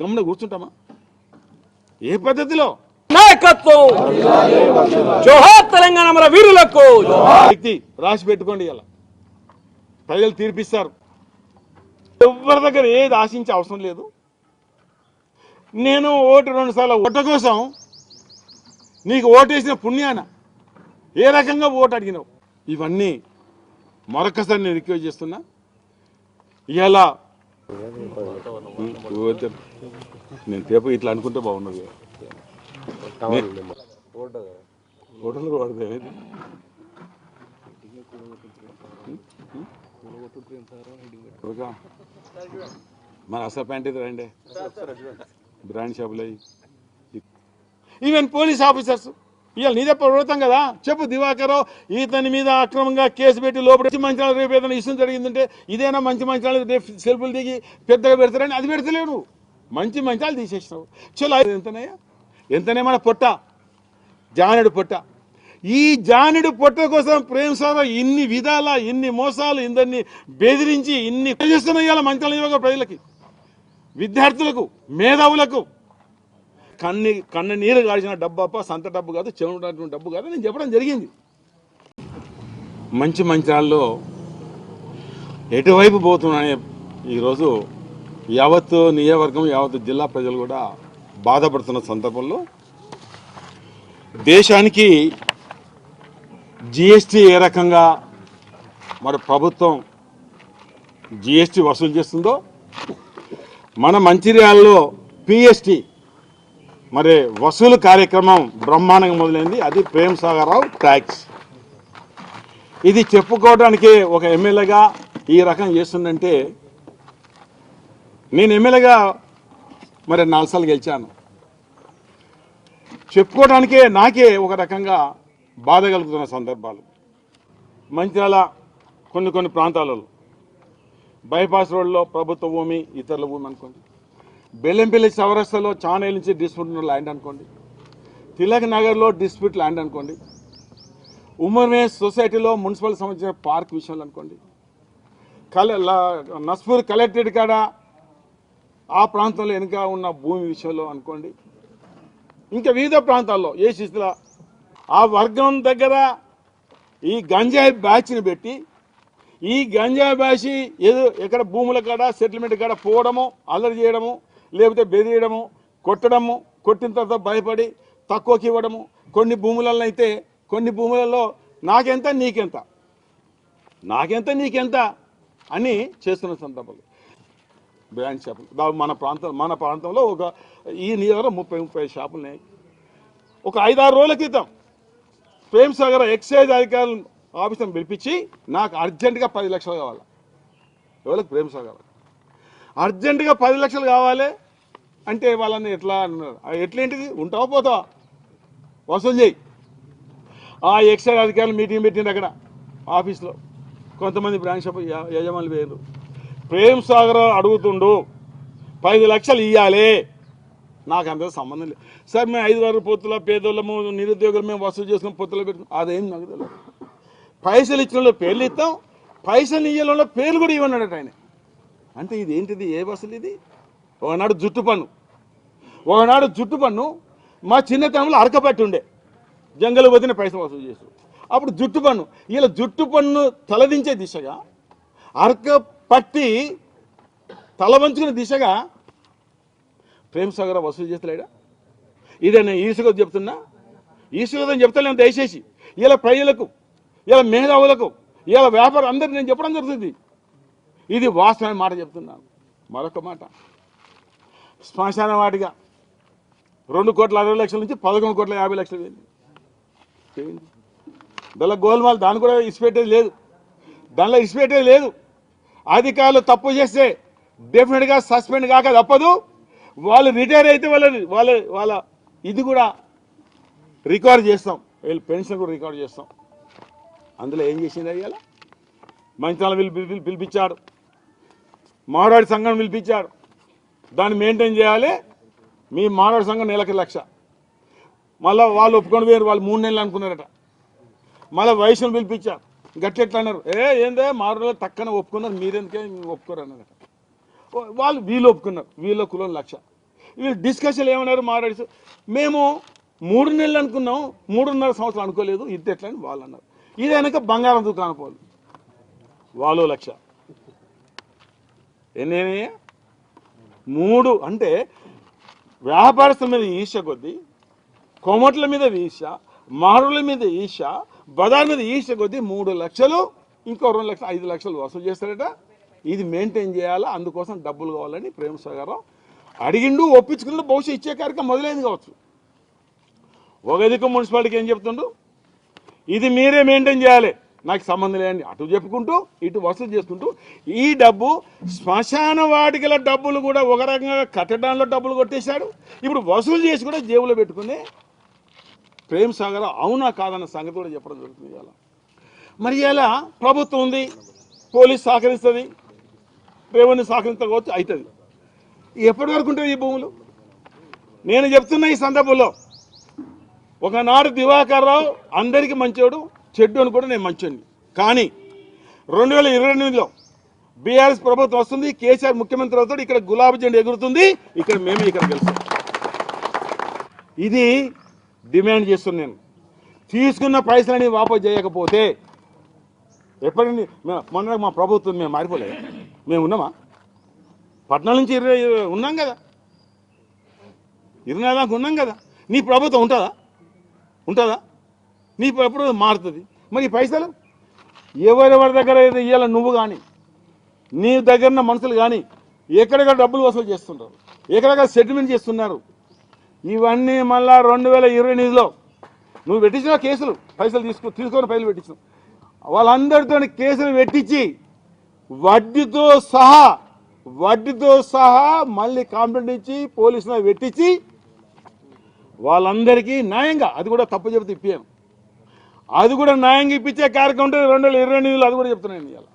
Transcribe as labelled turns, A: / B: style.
A: గమన కూర్చుంటామా? ఏ పద్ధతిలో?
B: నాయకత్వం! జోహార్ తెలంగాణ మన వీరులకు!
A: వ్యక్తి రాసి పెట్టుకోండి ఇలా. ప్రజలు తీర్పిస్తారు. ఎవరి దగ్గర ఏది ఆశించే అవసరం లేదు. నేను ఓటు రెండు సార్లు ఓట కోసం నీకు ఓటేసిన పుణ్యాన ఏ రకంగా ఓటు అడిగినావు? ఇవన్నీ మరొకసారి నేను రిక్వెస్ట్ చేస్తున్నా. ఇలా నేను పేపర్ ఇట్లా అనుకుంటే బాగున్నది ఓటర్లు వాడదే. మరి అసలు ప్యాంట్ ఇది రండి. బ్రాండ్ షాపులు అయ్యి. ఈవెన్ పోలీస్ ఆఫీసర్స్ ఇవాళ నీదే ప్రభుత్వం కదా? చెప్పు దివాకర్ ఇతని మీద అక్రమంగా కేసు పెట్టి లోపల మంచి మంచాలు రేపు ఏదైనా ఇష్యూ జరిగిందంటే ఇదేనా మంచి మంచాలు రేపు సెల్ఫులు దిగి పెద్దగా పెడతారని అది పెడతలేవు మంచి మంచాలు తీసేసినావు. చలో ఎంతనయ్యా? ఎంతనే మన పొట్ట? జానుడు పొట్ట. ఈ జానుడు పొట్ట కోసం ప్రేమ సార ఇన్ని విధాల ఇన్ని మోసాలు ఇందరిని బెదిరించి ఇన్ని చేస్తున్నాయి ఇవాళ మంచాలు ప్రజలకి. విద్యార్థులకు మేధావులకు కన్ని కన్న నీరు కాల్చిన డబ్బు అప్ప సంత డబ్బు కాదు చెవుడు డబ్బు కాదు నేను చెప్పడం జరిగింది. మంచి మంచాల్లో ఎటువైపు పోతున్నానే ఈరోజు యావత్తు నియోజకవర్గం యావత్తు జిల్లా ప్రజలు కూడా బాధపడుతున్న సందర్భంలో దేశానికి జిఎస్టీ ఏ రకంగా మరి ప్రభుత్వం జిఎస్టీ వసూలు చేస్తుందో మన మంచిర్యాలలో పిఎస్టీ మరి వసూలు కార్యక్రమం బ్రహ్మాండంగా మొదలైంది. అది ప్రేమ్ సాగర్రావు ట్యాక్స్. ఇది చెప్పుకోవడానికి ఒక ఎమ్మెల్యేగా ఈ రకం చేస్తుందంటే నేను ఎమ్మెల్యేగా మరి నాలుగు గెలిచాను. చెప్పుకోవడానికే నాకే ఒక రకంగా బాధ కలుగుతున్న సందర్భాలు. మంచిర్యాల కొన్ని కొన్ని ప్రాంతాలలో బైపాస్ రోడ్లో ప్రభుత్వ భూమి ఇతరుల భూమి అనుకోండి. బెల్లంపల్లి చౌరస్తాలో చాలా నుంచి డిస్ప్యూట్ ఉన్న ల్యాండ్ అనుకోండి. తిలక్ నగర్లో డిస్ప్యూట్ ల్యాండ్ అనుకోండి. ఉమర్మే సొసైటీలో మున్సిపల్ సంబంధించిన పార్క్ విషయంలో అనుకోండి. కల లా- నస్పూర్ కలెక్టరేట్ కాడ ఆ ప్రాంతంలో వెనుక ఉన్న భూమి విషయంలో అనుకోండి. ఇంకా వివిధ ప్రాంతాల్లో ఏ శిస్తుల ఆ వర్గం దగ్గర ఈ గంజాయి బ్యాచ్ని పెట్టి ఈ గంజాయి బ్యాచ్ ఏదో ఎక్కడ భూముల కాడ సెటిల్మెంట్ కాడ పోవడము అల్లరి చేయడము లేకపోతే బెదిరియడము కొట్టడము కొట్టిన తర్వాత భయపడి తక్కువకి ఇవ్వడము కొన్ని భూములలో అయితే కొన్ని భూములలో నాకెంత నీకెంత? నాకెంత నీకెంత? అని చేస్తున్న సందర్భాలు. బ్రాండ్ షాపులు. మన ప్రాంతం మన ప్రాంతంలో ఒక ఈ నియోజకవర్గం ముప్పై ముప్పై షాపులు ఉన్నాయి. ఒక ఐదారు రోజుల క్రితం ప్రేమ్ సాగర్ ఎక్సైజ్ అధికారులు ఆఫీసును పిలిపించి నాకు అర్జెంటుగా పది లక్షలు కావాలి. ఎవరికి? ప్రేమ్ సాగర్ అర్జెంటుగా పది లక్షలు కావాలి అంటే వాళ్ళని ఎట్లా అన్నారు? ఎట్లేంటిది? ఉంటావా పోతావా? వసూలు చేయి. ఆ ఎక్సైజ్ అధికారులు మీటింగ్ పెట్టింది అక్కడ ఆఫీస్లో. కొంతమంది బ్రాంచ్ షాప్ యజమానులు పేరు ప్రేమ్ సాగర్ అడుగుతుండు పది లక్షలు ఇవ్వాలి నాకు అంత సంబంధం లేదు. సార్ మేము ఐదు వారు పొత్తుల పేదోళ్ళము నిరుద్యోగులు మేము వసూలు చేసుకుని పొత్తులు పెట్టుకున్నాం. అదేం నాకు తెలియదు. పైసలు ఇచ్చిన వాళ్ళ పేర్లు ఇస్తాం. పైసలు ఇయ్యల పేర్లు కూడా ఇవ్వన్నాడట ఆయన. అంటే ఇది ఏంటిది? ఏ బస్సులు ఇది? ఒకనాడు జుట్టు పన్ను ఒకనాడు జుట్టు పన్ను మా చిన్నతనంలో అరకపట్టి ఉండే జంగలు వదిన పైసలు వసూలు చేసు అప్పుడు జుట్టు పన్ను ఇలా జుట్టు పన్ను తలదించే దిశగా అరక పట్టి తల వంచుకునే దిశగా ప్రేమ్ సాగర్ వసూలు చేస్తలేడా? ఇదే నేను ఈసుగా చెప్తున్నా. ఈసుగా చెప్తలేను దయచేసి. ఇలా ప్రజలకు ఇలా మేధావులకు ఇలా వ్యాపారం అందరికి నేను చెప్పడం జరుగుతుంది. ఇది వాస్తవమైన మాట చెప్తున్నాను. మరొక మాట. శ్మశాన వాటిగా రెండు కోట్ల అరవై లక్షల నుంచి పదకొండు కోట్ల యాభై లక్షలు పోయింది దానిలో గోల్మాల్ దాన్ని కూడా ఇసిపెట్టేది లేదు. దానిలో ఇసిపెట్టేది లేదు. అధికారులు తప్పు చేస్తే డెఫినెట్గా సస్పెండ్ కాక తప్పదు. వాళ్ళు రిటైర్ అయితే వాళ్ళ వాళ్ళ వాళ్ళ ఇది కూడా రికార్డ్ చేస్తాం. వీళ్ళు పెన్షన్ కూడా రికార్డ్ చేస్తాం. అందులో ఏం చేసింది అయ్యాల మంచాల వీళ్ళు పిలిపించాడు మారాడి సంఘం పిలిపించారు. దాన్ని మెయింటైన్ చేయాలి. మీ మారాడి సంఘం నెలకి లక్ష. మళ్ళీ వాళ్ళు ఒప్పుకొని పోయారు వాళ్ళు మూడు నెలలు అనుకున్నారట. మళ్ళీ వయసును పిలిపించారు. గట్లెట్లా అన్నారు? ఏ ఏందే మారులో తక్కన ఒప్పుకున్నారు మీరెందుకే ఒప్పుకోరు అన్నారట. వాళ్ళు వీళ్ళు ఒప్పుకున్నారు వీళ్ళ కులం లక్ష. వీళ్ళు డిస్కషన్ ఏమన్నారు మాట్లాడి మేము మూడు నెలలు అనుకున్నాం మూడున్నర సంవత్సరాలు అనుకోలేదు ఇది ఎట్లా అని వాళ్ళు అన్నారు. ఇది వెనక బంగారం దుకాణం పోలు వాళ్ళు లక్ష. ఎన్నేమి? మూడు. అంటే వ్యాపారస్తుల మీద ఈర్ష కొద్దీ కొమట్ల మీద ఈర్ష మారుల మీద ఈర్ష బజార్ మీద ఈర్ష కొద్దీ మూడు లక్షలు ఇంకో రెండు లక్షలు ఐదు లక్షలు వసూలు చేస్తారట. ఇది మెయింటైన్ చేయాలా? అందుకోసం డబ్బులు కావాలని ప్రేమ సాగరం అడిగిండు ఒప్పించుకుంటూ బహుశా ఇచ్చే కార్యక్రమం మొదలైంది కావచ్చు. ఒక దిక్కు మున్సిపాలిటీకి ఏం చెప్తుండు? ఇది మీరే మెయింటైన్ చేయాలి. నాకు సంబంధం లేని అటు చెప్పుకుంటూ ఇటు వసూలు చేసుకుంటూ ఈ డబ్బు శ్మశాన వాటికల డబ్బులు కూడా ఒక రకంగా కట్టడంలో డబ్బులు కొట్టేశాడు. ఇప్పుడు వసూలు చేసి కూడా జేబులో పెట్టుకుని ప్రేమ్ సాగర్ అవునా కాదన్న సంగతి కూడా చెప్పడం జరుగుతుంది ఇవాళ. మరి ఇలా ప్రభుత్వం ఉంది పోలీస్ సహకరిస్తుంది రెవెన్యూ సహకరించకపోవచ్చు అవుతుంది ఎప్పటి వరకు ఉంటుంది ఈ భూములు? నేను చెప్తున్నా ఈ సందర్భంలో ఒకనాడు దివాకర్ రావు అందరికీ మంచోడు చెడ్డు అని కూడా నేను మంచండి కానీ రెండు వేల ఇరవై ఎనిమిదిలో బీఆర్ఎస్ ప్రభుత్వం వస్తుంది కేసీఆర్ ముఖ్యమంత్రి అవుతాడు ఇక్కడ గులాబీ జెండా ఎగురుతుంది ఇక్కడ మేమే ఇక్కడ గెలుస్తాం. ఇది డిమాండ్ చేస్తున్నాను నేను. తీసుకున్న పైసలని వాపసు చేయకపోతే ఎప్పటి మొన్న మా ప్రభుత్వం మేము మారిపోలేదు మేము ఉన్నామా? పట్నం నుంచి ఇరవై ఇరవై ఉన్నాం కదా. ఇరవై దాకా ఉన్నాం కదా. నీ ప్రభుత్వం ఉంటుందా? ఉంటుందా? నీ ఎప్పుడు మారుతుంది? మరి పైసలు? ఎవరెవరి దగ్గర ఇవ్వాలి నువ్వు కానీ నీ దగ్గర ఉన్న మనుషులు కానీ ఎక్కడెక్కడ డబ్బులు వసూలు చేస్తుంటారు? ఎక్కడెక్కడ సెటిల్మెంట్ చేస్తున్నారు? ఇవన్నీ మళ్ళా రెండు వేల ఇరవై ఎనిమిదిలో నువ్వు పెట్టించిన కేసులు పైసలు తీసుకో తీసుకొని పైసలు పెట్టించిన వాళ్ళందరితో కేసులు పెట్టించి వడ్డీతో సహా వడ్డీతో సహా మళ్ళీ కాంప్లైంట్ ఇచ్చి పోలీసులు పెట్టించి వాళ్ళందరికీ న్యాయంగా అది కూడా తప్పు చెబితే ఇప్పాను అది కూడా న్యాయంగా ఇప్పించే కార్యక్రమం రెండు వేల ఇరవై ఎనిమిదిలో అది కూడా చెప్తున్నాను ఇవాళ.